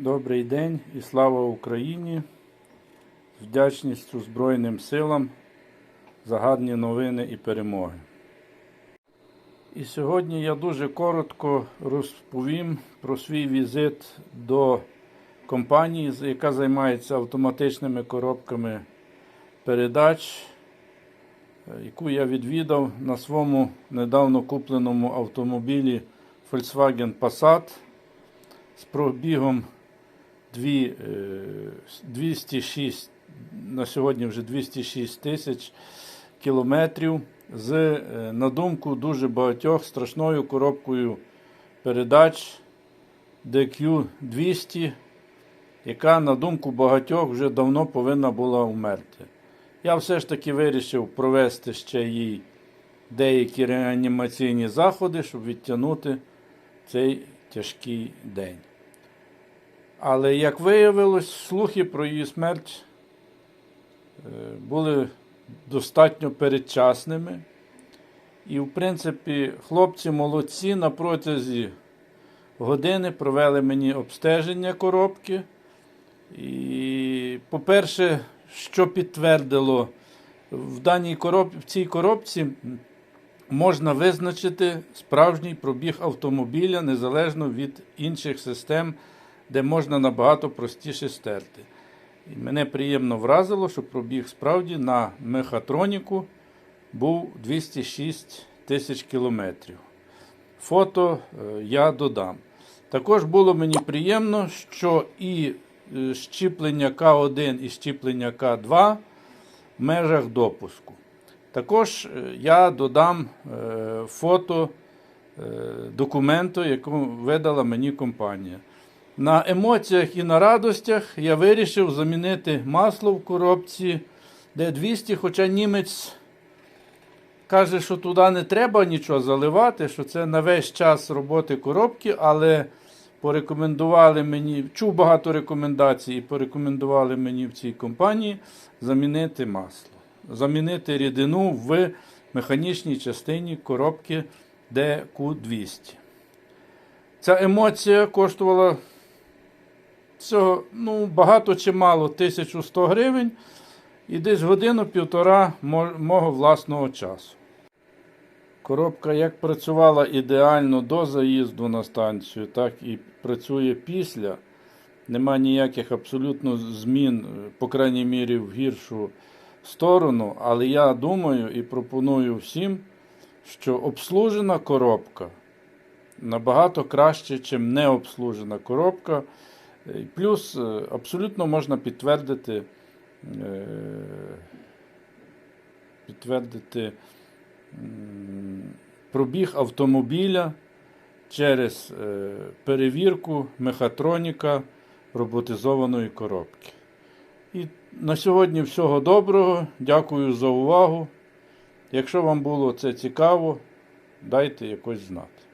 Добрий день і слава Україні! З вдячністю Збройним силам за гарні новини і перемоги. І сьогодні я дуже коротко розповім про свій візит до компанії, яка займається автоматичними коробками передач, е, яку я відвідав на своєму недавно купленому автомобілі Volkswagen Passat з пробігом 206, на сьогодні вже 206 тисяч кілометрів з, е, на думку дуже багатьох, страшною коробкою передач DQ200, яка, на думку багатьох, вже давно повинна була вмерти. Я все ж таки вирішив провести ще їй деякі реанімаційні заходи, щоб відтягнути цей тяжкий день. Але, як виявилось, слухи про її смерть е, були достатньо передчасними. І, в принципі, хлопці молодці на протязі години провели мені обстеження коробки. І, по-перше, що підтвердило, в даній короб... в цій коробці можна визначити справжній пробіг автомобіля незалежно від інших систем, де можна набагато простіше стерти. І мене приємно вразило, що пробіг справді на мехатроніку був 206 тисяч кілометрів. Фото е, я додам. Також було мені приємно, що і е, щіплення К1 і щіплення К2 в межах допуску. Також е, я додам фото документу, яку видала мені компанія. На емоціях і на радостях я вирішив замінити масло в коробці Д200, хоча німець каже, що туди не треба нічого заливати, що це на весь час роботи коробки, але порекомендували мені, чув багато рекомендацій і порекомендували мені в цій компанії замінити масло, замінити рідину в механічній частині коробки DQ200. Ця емоція коштувала всього, ну, багато чи мало 1100 гривень і десь годину-півтора мого власного часу. Коробка як працювала ідеально до заїзду на станцію, так і працює після. Нема ніяких абсолютно змін, по крайній мірі, в гіршу сторону. Але я думаю і пропоную всім, що обслужена коробка набагато краще, ніж необслужена коробка. Плюс е, абсолютно можна підтвердити, е, підтвердити пробіг автомобіля через е, перевірку мехатроніка роботизованої коробки. І на сьогодні всього доброго. Дякую за увагу. Якщо вам було це цікаво, дайте якось знати.